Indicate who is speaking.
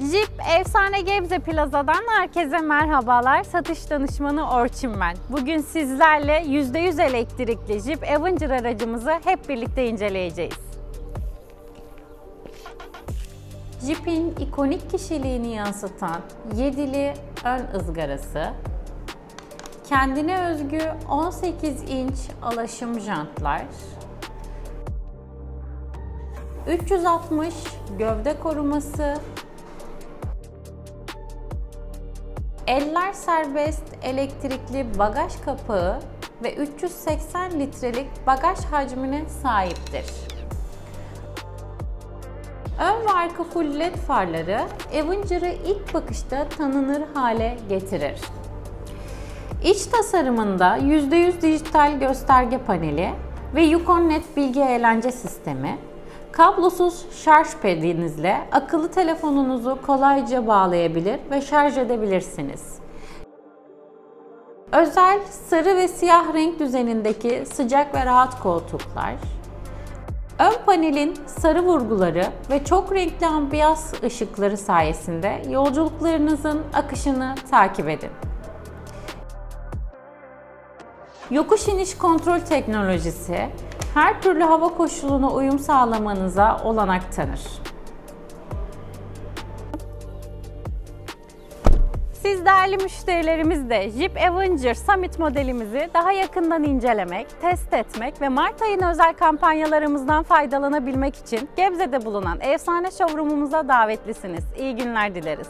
Speaker 1: Jeep Efsane Gebze Plaza'dan herkese merhabalar. Satış danışmanı Orçun ben. Bugün sizlerle %100 elektrikli Jeep Avenger aracımızı hep birlikte inceleyeceğiz. Jeep'in ikonik kişiliğini yansıtan yedili ön ızgarası, kendine özgü 18 inç alaşım jantlar, 360 gövde koruması, eller serbest elektrikli bagaj kapağı ve 380 litrelik bagaj hacmine sahiptir. Ön ve arka full led farları Avenger'ı ilk bakışta tanınır hale getirir. İç tasarımında %100 dijital gösterge paneli ve Yukon Net bilgi eğlence sistemi, kablosuz şarj pedinizle akıllı telefonunuzu kolayca bağlayabilir ve şarj edebilirsiniz. Özel sarı ve siyah renk düzenindeki sıcak ve rahat koltuklar, Ön panelin sarı vurguları ve çok renkli ambiyans ışıkları sayesinde yolculuklarınızın akışını takip edin. Yokuş iniş kontrol teknolojisi her türlü hava koşuluna uyum sağlamanıza olanak tanır. Siz değerli müşterilerimiz de Jeep Avenger Summit modelimizi daha yakından incelemek, test etmek ve Mart ayın özel kampanyalarımızdan faydalanabilmek için Gebze'de bulunan efsane showroomumuza davetlisiniz. İyi günler dileriz.